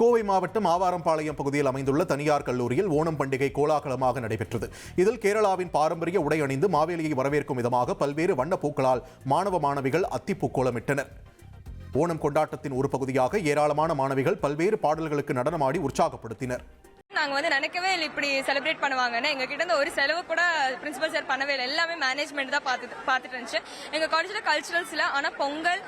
கோவை மாவட்டம் ஆவாரம்பாளையம் பகுதியில் அமைந்துள்ள தனியார் கல்லூரியில் ஓணம் பண்டிகை கோலாகலமாக நடைபெற்றது. இதில் கேரளாவின் பாரம்பரிய உடை அணிந்து மாவேலியை வரவேற்கும் விதமாக பல்வேறு வண்ண பூக்களால் மாணவ மாணவிகள் அத்திப்பூக்கோலமிட்டனர். ஓணம் கொண்டாட்டத்தின் ஒரு பகுதியாக ஏராளமான மாணவிகள் பல்வேறு பாடல்களுக்கு நடனமாடி உற்சாகப்படுத்தினர். நாங்கள் வந்து நினைக்கவே இல்லை இப்படி செலிப்ரேட் பண்ணுவாங்கன்னு. எங்கள் கிட்ட இருந்து ஒரு செலவு கூட பிரின்சிபல் சார் பண்ணவே இல்லை. எல்லாமே மேனேஜ்மெண்ட் தான் பார்த்து பார்த்துட்டு இருந்துச்சு. எங்கள் காலேஜில் கல்ச்சுரல்ஸ் ஆனால் பொங்கல்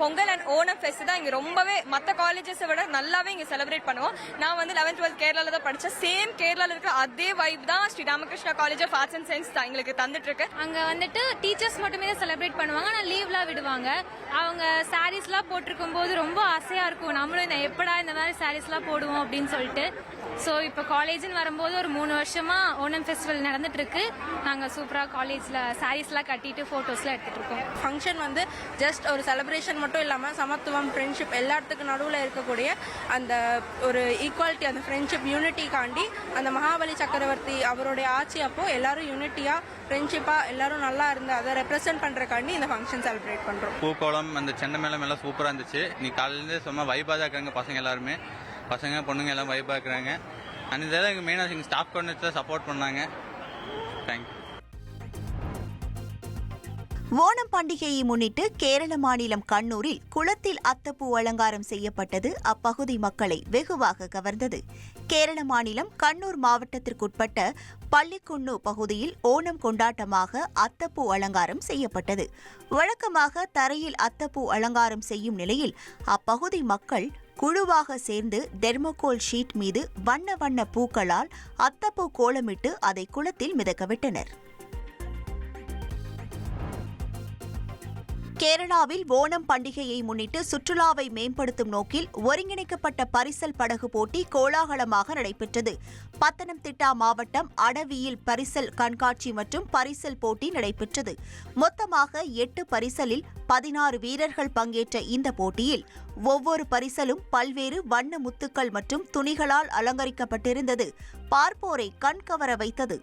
பொங்கல் அண்ட் ஓணம் ஃபெஸ்ட் தான் இங்கே ரொம்பவே மற்ற காலேஜஸை விட நல்லாவே இங்கே செலிப்ரேட் பண்ணுவோம். நான் வந்து லெவன்த் டுவெல்த் கேரளாவில் தான் படித்தேன் சேம் கேரளாவில் இருக்கிற அதே வைப் தான் Sri Ramakrishna college of arts and science தான் எங்களுக்கு தந்துட்டு இருக்கு. அங்கே வந்துட்டு டீச்சர்ஸ் மட்டுமே தான் செலிப்ரேட் பண்ணுவாங்க. ஆனால் லீவ்லாம் விடுவாங்க. அவங்க சாரீஸ்லாம் போட்டிருக்கும் போது ரொம்ப ஆசையாக இருக்கும். நம்மளும் இந்த எப்படா இந்த மாதிரி சாரீஸ்லாம் போடுவோம் அப்படின்னு சொல்லிட்டு. ஸோ இப்போ காலேஜ்னு வரும்போது ஒரு மூணு வருஷமா ஓணம் ஃபெஸ்டிவல் நடந்துட்டு இருக்கு நாங்கள் சூப்பராக காலேஜில் சாரீஸ்லாம் கட்டிட்டு ஃபோட்டோஸ்லாம் எடுத்துட்டு இருக்கோம். ஃபங்க்ஷன் வந்து ஜஸ்ட் ஒரு செலிப்ரேஷன் மட்டும் இல்லாமல் சமத்துவம் ஃப்ரெண்ட்ஷிப் எல்லாத்துக்கும் நடுவில் இருக்கக்கூடிய அந்த ஒரு ஈக்குவாலிட்டி அந்த ஃப்ரெண்ட்ஷிப் யூனிட்டிக்காண்டி அந்த மகாபலி சக்கரவர்த்தி அவருடைய ஆட்சி அப்போ எல்லாரும் யூனிட்டியாக ஃப்ரெண்ட்ஷிப்பாக எல்லாரும் நல்லா இருந்து அதை ரெப்ரசென்ட் பண்ணுறக்காண்டி இந்த ஃபங்க்ஷன் செலிப்ரேட் பண்ணுறோம் பூக்கோளம் அந்த செண்டை மேளம் எல்லாம் சூப்பராக இருந்துச்சு. நீ காலையிலேருந்து சும்மா வைபாக தான் இருக்காங்க பசங்க எல்லாருமே. பசங்க பொண்ணுங்க எல்லாம் வைபாக இருக்கிறாங்க. இதெல்லாம் எங்கள் மெயினாக எங்கள் ஸ்டாஃப் கோஆர்டினேட்டர் சப்போர்ட் பண்ணாங்க. தேங்க்யூ ஓணம் பண்டிகையை முன்னிட்டு கேரள மாநிலம் கண்ணூரில் குளத்தில் அத்தப்பூ அலங்காரம் செய்யப்பட்டது அப்பகுதி மக்களை வெகுவாக கவர்ந்தது. கேரள மாநிலம் கண்ணூர் மாவட்டத்திற்குட்பட்ட பள்ளிக்குன்னு பகுதியில் ஓணம் கொண்டாட்டமாக அத்தப்பூ அலங்காரம் செய்யப்பட்டது. வழக்கமாக தரையில் அத்தப்பூ அலங்காரம் செய்யும் நிலையில் அப்பகுதி மக்கள் குழுவாக சேர்ந்து தெர்மோகோல் ஷீட் மீது வண்ண வண்ண பூக்களால் அத்தப்பூ கோலமிட்டு அதை குளத்தில் மிதக்கவிட்டனர். கேரளாவில் ஓணம் பண்டிகையை முன்னிட்டு சுற்றுலாவை மேம்படுத்தும் நோக்கில் ஒருங்கிணைக்கப்பட்ட பரிசல் படகு போட்டி கோலாகலமாக நடைபெற்றது. பத்தனம்திட்டா மாவட்டம் அடவியில் பரிசல் கண்காட்சி மற்றும் பரிசல் போட்டி நடைபெற்றது. மொத்தமாக எட்டு பரிசலில் பதினாறு வீரர்கள் பங்கேற்ற இந்த போட்டியில் ஒவ்வொரு பரிசலும் பல்வேறு வண்ண முத்துக்கள் மற்றும் துணிகளால் அலங்கரிக்கப்பட்டிருந்தது. பார்ப்போரை கண்கவர வைத்தது.